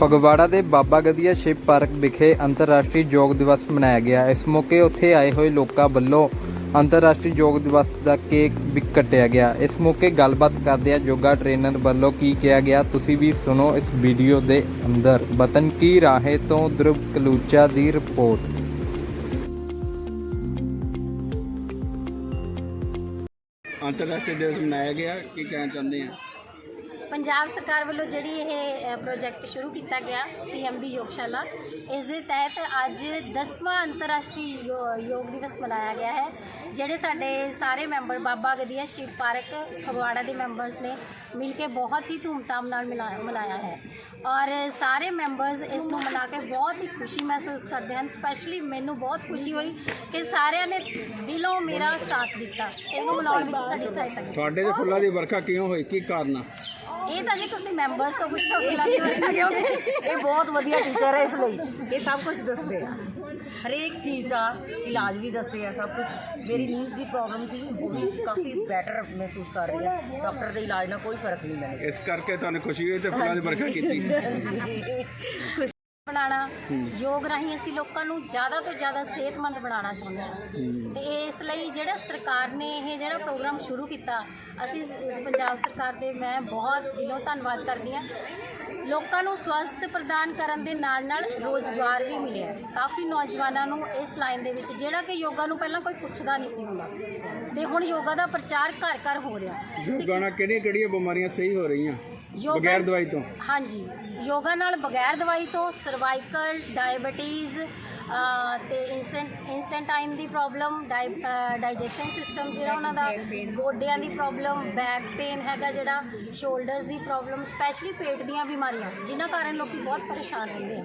ਫਗਵਾੜਾ ਦੇ ਬਾਬਾ ਗਦੀਆ ਸ਼ਿਵ ਪਾਰਕ ਵਿਖੇ ਅੰਤਰਰਾਸ਼ਟਰੀ ਯੋਗ ਦਿਵਸ ਮਨਾਇਆ ਗਿਆ। ਇਸ ਮੌਕੇ ਉੱਥੇ ਆਏ ਹੋਏ ਲੋਕਾਂ ਵੱਲੋਂ ਅੰਤਰਰਾਸ਼ਟਰੀ ਯੋਗ ਦਿਵਸ ਦਾ ਕੇਕ ਵੀ ਕੱਟਿਆ ਗਿਆ। ਇਸ ਮੌਕੇ ਗੱਲਬਾਤ ਕਰਦਿਆਂ ਯੋਗਾ ਟ੍ਰੇਨਰ ਵੱਲੋਂ ਕੀ ਕਿਹਾ ਗਿਆ, ਤੁਸੀਂ ਵੀ ਸੁਣੋ ਇਸ ਵੀਡੀਓ ਦੇ ਅੰਦਰ। ਬਤਨ ਕੀ ਰਾਹੇ ਤੋਂ ਧਰੁਵ ਕਲੂਚਾ ਦੀ ਰਿਪੋਰਟ। ਅੰਤਰਰਾਸ਼ਟਰੀ ਦਿਵਸ ਮਨਾਇਆ ਗਿਆ, ਕੀ ਕਹਿਣਾ ਚਾਹੁੰਦੇ ਆ? ਪੰਜਾਬ ਸਰਕਾਰ ਵੱਲੋਂ ਜਿਹੜੀ ਇਹ ਪ੍ਰੋਜੈਕਟ ਸ਼ੁਰੂ ਕੀਤਾ ਗਿਆ ਸੀਐਮ ਦੀ ਯੋਗਸ਼ਾਲਾ, ਇਸ ਦੇ ਤਹਿਤ ਅੱਜ 10ਵਾਂ ਅੰਤਰਰਾਸ਼ਟਰੀ ਯੋ- ਯੋਗ ਦਿਵਸ ਮਨਾਇਆ ਗਿਆ ਹੈ, ਜਿਹੜੇ ਸਾਡੇ ਸਾਰੇ ਮੈਂਬਰ ਬਾਬਾ ਗਦੀਆ ਸ਼ਿਵ ਪਾਰਕ ਫਗਵਾੜਾ ਦੇ ਮੈਂਬਰਸ ਨੇ ਮਿਲ ਕੇ ਬਹੁਤ ਹੀ ਧੂਮਧਾਮ ਨਾਲ ਮਿਲਾ- ਮਨਾਇਆ ਹੈ। ਔਰ ਸਾਰੇ ਮੈਂਬਰਸ ਇਸ ਨੂੰ ਮਨਾ ਕੇ ਬਹੁਤ ਹੀ ਖੁਸ਼ੀ ਮਹਿਸੂਸ ਕਰਦੇ ਹਨ ਸਪੈਸ਼ਲੀ ਮੈਨੂੰ ਬਹੁਤ ਖੁਸ਼ੀ ਹੋਈ ਕਿ ਸਾਰਿਆਂ ਨੇ ਦਿਲੋਂ ਮੇਰਾ ਸਾਥ ਦਿੱਤਾ, ਇਹਨੂੰ ਮਨਾਉਣ ਵਿੱਚ ਸਾਡੀ ਸਹਾਇਤਾ ਕੀਤੀ। ਤੁਹਾਡੇ ਦੇ ਫੁੱਲਾਂ ਦੀ ਵਰਖਾ ਕਿਉਂ ਹੋਈ? ਕੀ ਕਾਰਨ ਆ? ਇਹ ਤਾਂ ਜੀ ਤੁਸੀਂ ਮੈਂਬਰਸ ਤੋਂ ਪੁੱਛੋ ਕਿ ਲੱਗੀ ਹੋਈ ਕਿਉਂਕਿ ਇਹ ਬਹੁਤ ਵਧੀਆ ਟੀਚਰ ਹੈ ਇਸ ਲਈ। ਇਹ ਸਭ ਕੁਝ ਦੱਸਦੇ ਆ। ਹਰੇਕ ਚੀਜ਼ ਦਾ ਇਲਾਜ ਵੀ ਦੱਸਦੇ ਆ ਸਭ ਕੁਝ ਮੇਰੀ ਨੀਂਦ ਦੀ ਪ੍ਰੋਬਲਮ ਸੀ ਉਹ ਵੀ ਕਾਫੀ ਬੈਟਰ ਮਹਿਸੂਸ ਕਰ ਰਹੀ ਆ। ਡਾਕਟਰ ਦੇ ਇਲਾਜ ਨਾਲ ਕੋਈ ਫ਼ਰਕ ਨਹੀਂ ਮੈਨੂੰ। ਇਸ ਕਰਕੇ ਤੁਹਾਨੂੰ ਖੁਸ਼ੀ ਹੋਈ ਤੇ ਫੁੱਲਾਂ ਦੀ ਵਰਖਾ ਕੀਤੀ। ਖੁਸ਼ ਬਣਾਉਣਾ। ਯੋਗ ਰਾਹੀਂ ਅਸੀਂ ਲੋਕਾਂ ਨੂੰ ਜ਼ਿਆਦਾ ਤੋਂ ਜ਼ਿਆਦਾ ਸਿਹਤਮੰਦ ਬਣਾਉਣਾ ਚਾਹੁੰਦੇ ਹਾਂ। ਤੇ ਇਸ ਲਈ ਜਿਹੜਾ ਸਰਕਾਰ ਨੇ ਇਹ ਜਿਹੜਾ ਪ੍ਰੋਗਰਾਮ ਸ਼ੁਰੂ ਕੀਤਾ ਅਸੀਂ ਪੰਜਾਬ ਸਰਕਾਰ ਦੇ ਮੈਂ ਬਹੁਤ ਦਿਲੋਂ ਧੰਨਵਾਦ ਕਰਦੀ ਹਾਂ। ਲੋਕਾਂ ਨੂੰ ਸਵਸਥ ਪ੍ਰਦਾਨ ਕਰਨ ਦੇ ਨਾਲ ਨਾਲ ਰੋਜ਼ਗਾਰ ਵੀ ਮਿਲਿਆ ਕਾਫੀ ਨੌਜਵਾਨਾਂ ਨੂੰ ਇਸ ਲਾਈਨ ਦੇ ਵਿੱਚ ਜਿਹੜਾ ਕਿ ਯੋਗਾ ਨੂੰ ਪਹਿਲਾਂ ਕੋਈ ਪੁੱਛਦਾ ਨਹੀਂ ਸੀ ਹੁੰਦਾ। ਤੇ ਹੁਣ ਯੋਗਾ ਦਾ ਪ੍ਰਚਾਰ ਘਰ ਘਰ ਹੋ ਰਿਹਾ। ਯੋਗਾ ਨਾਲ ਕਿਹੜੀਆਂ ਕਿਹੜੀਆਂ ਬਿਮਾਰੀਆਂ ਸਹੀ ਹੋ ਰਹੀਆਂ? ਯੋਗਾ- ਬਗੈਰ ਦਵਾਈ ਤੋਂ? ਹਾਂਜੀ ਯੋਗਾ ਨਾਲ ਬਗੈਰ ਦਵਾਈ ਤੋਂ ਸਰਵਾਈਕਲ ਡਾਇਬੀਟੀਜ਼ ਤੇ ਇਨਸਟੈਂਟ ਇਨਸਟੈਂਟਾਈਨ ਦੀ ਪ੍ਰੋਬਲਮ ਡਾਈਜੈਸ਼ਨ ਸਿਸਟਮ ਜਿਹੜਾ ਉਹਨਾਂ ਦਾ ਗੋਡਿਆਂ ਦੀ ਪ੍ਰੋਬਲਮ ਬੈਕ ਪੇਨ ਹੈਗਾ ਜਿਹੜਾ ਸ਼ੋਲਡਰਸ ਦੀ ਪ੍ਰੋਬਲਮ ਸਪੈਸ਼ਲੀ ਪੇਟ ਦੀਆਂ ਬਿਮਾਰੀਆਂ ਜਿਨ੍ਹਾਂ ਕਾਰਨ ਲੋਕੀ ਬਹੁਤ ਪਰੇਸ਼ਾਨ ਰਹਿੰਦੇ ਆ।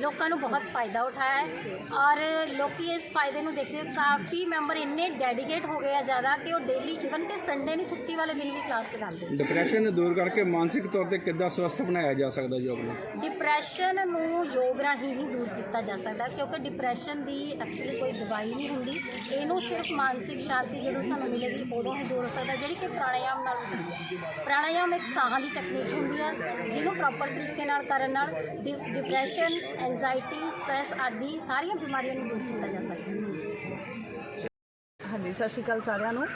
ਲੋਕਾਂ ਨੂੰ ਬਹੁਤ ਫਾਇਦਾ ਉਠਾਇਆ ਹੈ। ਔਰ ਲੋਕੀ ਇਸ ਫਾਇਦੇ ਨੂੰ ਦੇਖਦੇ ਹੋਏ ਕਾਫੀ ਮੈਂਬਰ ਇੰਨੇ ਡੈਡੀਕੇਟ ਹੋ ਗਏ ਆ ਜ਼ਿਆਦਾ ਕਿ ਉਹ ਡੇਲੀ ਇਵਨ ਕਿ ਸੰਡੇ ਨੂੰ ਛੁੱਟੀ ਵਾਲੇ ਦਿਨ ਵੀ ਕਲਾਸ ਲਗਾਉਂਦੇ ਡਿਪਰੈਸ਼ਨ ਨੂੰ ਦੂਰ ਕਰਕੇ ਮਾਨਸਿਕ ਤੌਰ ਤੇ ਕਿੱਦਾਂ ਸਵਸਥ ਬਣਾਇਆ ਜਾ ਸਕਦਾ ਯੋਗ ਨੂੰ? ਡਿਪਰੈਸ਼ਨ ਨੂੰ ਯੋਗ ਰਾਹੀਂ ਹੀ ਦੂਰ ਕੀਤਾ ਜਾ ਸਕਦਾ ਹੈ ਕਿਉਂਕਿ ਡਿਪਰੈਸ਼ਨ ਦੀ ਐਕਚੁਅਲੀ ਕੋਈ ਦਵਾਈ ਨਹੀਂ ਹੁੰਦੀ। ਇਹਨੂੰ ਸਿਰਫ ਮਾਨਸਿਕ ਸ਼ਾਂਤੀ ਜਦੋਂ ਸਾਨੂੰ ਮਿਲੇਗੀ, ਉਦੋਂ ਹੀ ਦੂਰ ਹੋ ਸਕਦਾ। ਜਿਹੜੀ ਕਿ ਪ੍ਰਾਣਾਯਾਮ ਨਾਲ ਹੁੰਦੀ ਹੈ। ਪ੍ਰਾਣਾਯਾਮ ਇੱਕ ਸਾਹਾਂ ਦੀ ਟੈਕਨੀਕ ਹੁੰਦੀ ਹੈ, ਜਿਹਨੂੰ ਪ੍ਰੋਪਰ ਤਰੀਕੇ ਨਾਲ ਕਰਨ ਨਾਲ ਡਿ- ਡਿਪਰੈਸ਼ਨ ਐਂਜਾਇਟੀ ਸਟ੍ਰੈਸ ਆਦਿ ਸਾਰੀਆਂ ਬਿਮਾਰੀਆਂ ਨੂੰ ਦੂਰ ਕੀਤਾ ਜਾ ਸਕਦਾ ਹੈ। ਹਾਂਜੀ, ਸਤਿ ਸ਼੍ਰੀ ਅਕਾਲ ਸਾਰਿਆਂ ਨੂੰ।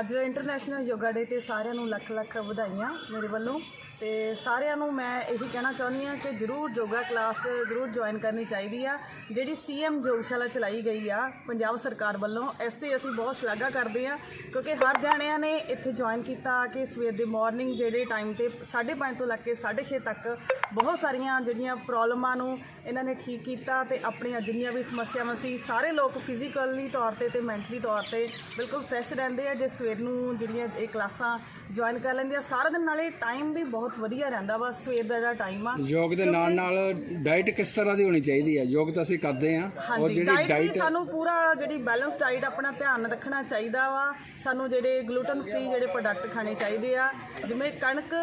ਅੱਜ ਇੰਟਰਨੈਸ਼ਨਲ ਯੋਗਾ ਡੇ ਤੇ ਸਾਰਿਆਂ ਨੂੰ ਲੱਖ ਲੱਖ ਵਧਾਈਆਂ ਮੇਰੇ ਵੱਲੋਂ। ਤੇ ਸਾਰਿਆਂ ਨੂੰ ਮੈਂ ਇਹੀ ਕਹਿਣਾ ਚਾਹੁੰਦੀ ਹਾਂ ਕਿ ਜਰੂਰ ਯੋਗਾ ਕਲਾਸ ਜਰੂਰ ਜੁਆਇਨ ਕਰਨੀ ਚਾਹੀਦੀ ਆ। ਜਿਹੜੀ ਸੀਐਮ ਯੋਗਸ਼ਾਲਾ ਚਲਾਈ ਗਈ ਆ ਪੰਜਾਬ ਸਰਕਾਰ ਵੱਲੋਂ, ਇਸ ਤੇ ਅਸੀਂ ਬਹੁਤ ਸ਼ਲਾਘਾ ਕਰਦੇ ਆ ਕਿਉਂਕਿ ਹਰ ਜਾਣਿਆਂ ਨੇ ਇੱਥੇ ਜੁਆਇਨ ਕੀਤਾ ਕਿ ਸਵੇਰ ਦੇ ਮਾਰਨਿੰਗ ਜਿਹੜੇ ਟਾਈਮ ਤੇ 5:30 ਤੋਂ ਲੈ ਕੇ 6:30 ਤੱਕ ਬਹੁਤ ਸਾਰੀਆਂ ਜਿਹੜੀਆਂ ਪ੍ਰੋਬਲਮਾਂ ਨੂੰ ਇਹਨਾਂ ਨੇ ਠੀਕ ਕੀਤਾ ਤੇ ਆਪਣੀਆਂ ਜਿੰਨੀਆਂ ਵੀ ਸਮੱਸਿਆਵਾਂ ਸੀ, ਸਾਰੇ ਲੋਕ ਫਿਜ਼ੀਕਲੀ ਤੌਰ ਤੇ ਤੇ ਮੈਂਟਲੀ ਤੌਰ ਤੇ ਬਿਲਕੁਲ ਫਰੈਸ਼ ਰਹਿੰਦੇ ਆ ਜੇ ਸਵੇਰ ਨੂੰ ਜਿਹੜੀਆਂ ਇਹ ਕਲਾਸਾਂ ਜੁਆਇਨ ਕਰ ਲੈਂਦੇ ਆ ਸਾਰਾ ਦਿਨ ਨਾਲੇ ਟਾਈਮ ਵੀ ਬਹੁਤ ਵਧੀਆ ਰਹਿੰਦਾ ਵਾ ਸਵੇਰ ਦਾ ਜਿਹੜਾ ਟਾਈਮ ਆ। ਯੋਗ ਦੇ ਨਾਲ ਨਾਲ ਡਾਈਟ ਕਿਸ ਤਰ੍ਹਾਂ ਦੀ ਹੋਣੀ ਚਾਹੀਦੀ ਹੈ ਯੋਗ ਤਾਂ ਅਸੀਂ ਕਰਦੇ ਆ ਔਰ ਜਿਹੜੀ ਡਾਈਟ ਸਾਨੂੰ ਪੂਰਾ ਜਿਹੜੀ ਬੈਲੈਂਸ ਡਾਈਟ ਆਪਣਾ ਧਿਆਨ ਰੱਖਣਾ ਚਾਹੀਦਾ ਵਾ। ਸਾਨੂੰ ਜਿਹੜੇ ਗਲੂਟਨ ਫ੍ਰੀ ਜਿਹੜੇ ਪ੍ਰੋਡਕਟ ਖਾਣੇ ਚਾਹੀਦੇ ਆ ਜਿਵੇਂ ਕਣਕ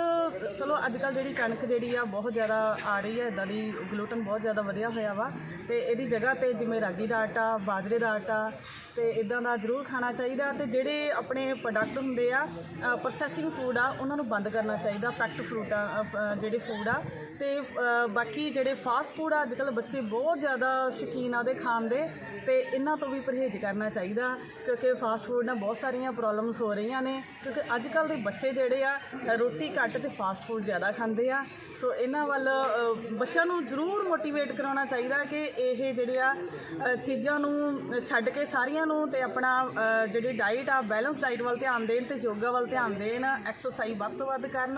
ਚਲੋ ਅੱਜ ਕੱਲ ਜਿਹੜੀ ਕਣਕ ਜਿਹੜੀ ਆ ਬਹੁਤ ਜ਼ਿਆਦਾ ਆ ਰਹੀ ਹੈ ਇਦਾਂ ਦੀ ਗਲੂਟਨ ਬਹੁਤ ਜ਼ਿਆਦਾ ਵਧਿਆ ਹੋਇਆ ਵਾ। ਤੇ ਇਹਦੀ ਜਗ੍ਹਾ ਤੇ ਜਿਵੇਂ ਰਾਗੀ ਦਾ ਆਟਾ ਬਾਜਰੇ ਦਾ ਆਟਾ ਤੇ ਇਦਾਂ ਦਾ ਜ਼ਰੂਰ ਖਾਣਾ ਚਾਹੀਦਾ। ਤੇ ਜਿਹੜੇ ਆਪਣੇ ਪ੍ਰੋਡਕਟ ਹੁੰਦੇ ਆ ਪ੍ਰੋਸੈਸਿੰਗ ਫੂਡ ਆ, ਉਹਨਾਂ ਨੂੰ ਬੰਦ ਕਰਨਾ ਚਾਹੀਦਾ ਪੈਕਟ ਫਰੂਟ ਆ ਜਿਹੜੇ ਫੂਡ ਆ। ਤੇ ਬਾਕੀ ਜਿਹੜੇ ਫਾਸਟ ਫੂਡ ਆ ਅੱਜ ਕੱਲ ਬੱਚੇ ਬਹੁਤ ਜ਼ਿਆਦਾ ਸ਼ੌਕੀਨ ਆ ਉਹਦੇ ਖਾਣ ਦੇ, ਤੇ ਇਹਨਾਂ ਤੋਂ ਵੀ ਪਰਹੇਜ਼ ਕਰਨਾ ਚਾਹੀਦਾ, ਕਿਉਂਕਿ ਫਾਸਟ ਫੂਡ ਨਾਲ ਬਹੁਤ ਸਾਰੀਆਂ ਪ੍ਰੋਬਲਮਸ ਹੋ ਰਹੀਆਂ ਨੇ, ਕਿਉਂਕਿ ਅੱਜ ਕੱਲ ਦੇ ਬੱਚੇ ਜਿਹੜੇ ਆ ਰੋਟੀ ਘੱਟ ਤੇ ਫਾਸਟ ਫੂਡ ਜ਼ਿਆਦਾ ਖਾਂਦੇ ਆ। ਸੋ ਇਹਨਾਂ ਵੱਲ ਬੱਚਿਆਂ ਨੂੰ ਜ਼ਰੂਰ ਮੋਟੀਵੇਟ ਕਰਾਉਣਾ ਚਾਹੀਦਾ ਕਿ ਇਹ ਜਿਹੜੇ ਆ ਚੀਜ਼ਾਂ ਨੂੰ ਛੱਡ ਕੇ ਸਾਰੀਆਂ ਨੂੰ ਤੇ ਆਪਣਾ ਜਿਹੜੀ ਡਾਈਟ ਆ ਬੈਲੈਂਸ ਡਾਈਟ ਵੱਲ ਧਿਆਨ ਦੇਣ ਤੇ ਯੋਗਾ ਵੱਲ ਧਿਆਨ ਦੇਣ ਐਕਸਰਸਾਈਜ਼ ਵੱਧ ਤੋਂ ਵੱਧ ਕਰਨ,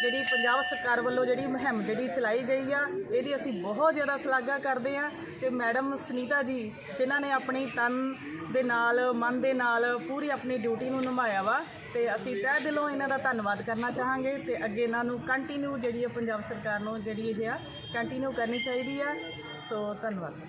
ਜਿਹੜੀ ਪੰਜਾਬ ਸਰਕਾਰ ਵੱਲੋਂ ਜਿਹੜੀ ਮੁਹਿੰਮ ਜਿਹੜੀ ਚਲਾਈ ਗਈ ਆ, ਇਹਦੀ ਅਸੀਂ ਬਹੁਤ ਜ਼ਿਆਦਾ ਸ਼ਲਾਘਾ ਕਰਦੇ ਆ ਤੇ ਮੈਡਮ ਸੁਨੀਤਾ ਜੀ, ਜਿਨ੍ਹਾਂ ਨੇ ਆਪਣੀ ਤਨ ਦੇ ਨਾਲ, ਮਨ ਦੇ ਨਾਲ ਪੂਰੀ ਆਪਣੀ ਡਿਊਟੀ ਨੂੰ ਨਿਭਾਇਆ ਵਾ, ਤੇ ਅਸੀਂ ਤਹਿ ਦਿਲੋਂ ਇਹਨਾਂ ਦਾ ਧੰਨਵਾਦ ਕਰਨਾ ਚਾਹਾਂਗੇ ਤੇ ਅੱਗੇ ਇਹਨਾਂ ਨੂੰ ਕੰਟੀਨਿਊ ਜਿਹੜੀ ਹੈ ਪੰਜਾਬ ਸਰਕਾਰ ਨੂੰ ਜਿਹੜੀ ਇਹ ਆ ਕੰਟੀਨਿਊ ਕਰਨੀ ਚਾਹੀਦੀ ਆ, ਸੋ ਧੰਨਵਾਦ।